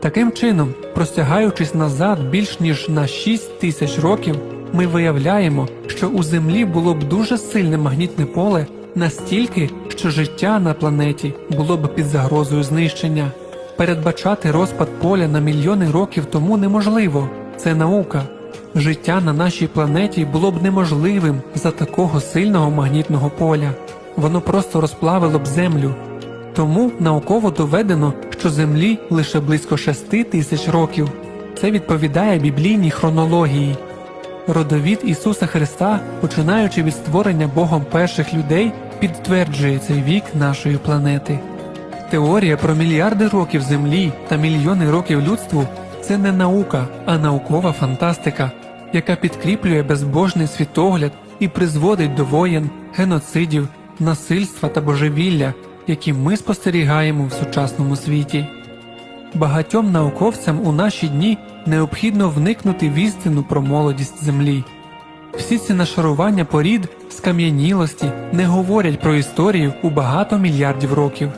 Таким чином, простягаючись назад більш ніж на 6 тисяч років, ми виявляємо, що у Землі було б дуже сильне магнітне поле настільки, що життя на планеті було б під загрозою знищення. Передбачати розпад поля на мільйони років тому неможливо, це наука. Життя на нашій планеті було б неможливим за такого сильного магнітного поля. Воно просто розплавило б землю. Тому науково доведено, що Землі лише близько 6 тисяч років. Це відповідає біблійній хронології. Родовід Ісуса Христа, починаючи від створення Богом перших людей, підтверджує цей вік нашої планети. Теорія про мільярди років Землі та мільйони років людству це не наука, а наукова фантастика, яка підкріплює безбожний світогляд і призводить до воєн, геноцидів, насильства та божевілля, які ми спостерігаємо в сучасному світі. Багатьом науковцям у наші дні необхідно вникнути в істину про молодість Землі. Всі ці нашарування порід, скам'янілості не говорять про історію у багато мільярдів років.